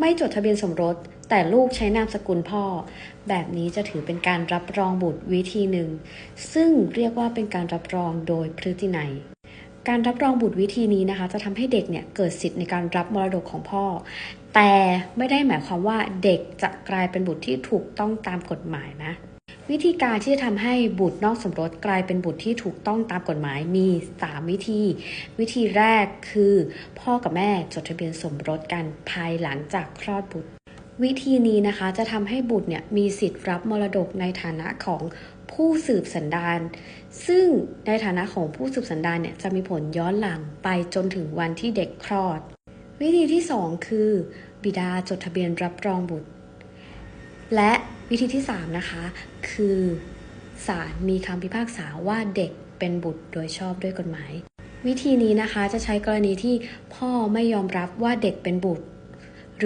ไม่จดทะเบียนสมรส แต่ลูกใช้นามสกุลพ่อ แบบนี้จะถือเป็นการรับรองบุตรวิธีหนึ่ง ซึ่งเรียกว่าเป็นการรับรองโดยพฤตินัยการรับรองบุตรวิธีนี้นะคะ จะทำให้เด็กเนี่ยเกิดสิทธิ์ในการรับมรดกของพ่อ แต่ไม่ได้หมายความว่าเด็กจะกลายเป็นบุตรที่ถูกต้องตามกฎหมายนะ วิธีการที่จะทำให้บุตรนอกสมรสกลายเป็นบุตรที่ถูกต้องตามกฎหมายมี 3 วิธี วิธีแรกคือ พ่อกับแม่จดทะเบียนสมรสกันภายหลังจากคลอดบุตร วิธีนี้นะคะจะทำให้บุตรเนี่ยมีสิทธิ์รับมรดกในฐานะของผู้สืบสันดาน ซึ่งในฐานะของผู้สืบสันดานเนี่ยจะมีผลย้อนหลังไปจนถึงวันที่เด็กคลอด วิธีที่ 2 คือ บิดาจดทะเบียนรับรองบุตร และวิธีที่ 3 นะคะ คือศาลมีคำพิพากษาว่าเด็กเป็นบุตรโดยชอบด้วยกฎหมาย วิธีนี้นะคะจะใช้กรณีที่พ่อไม่ยอมรับว่าเด็กเป็นบุตร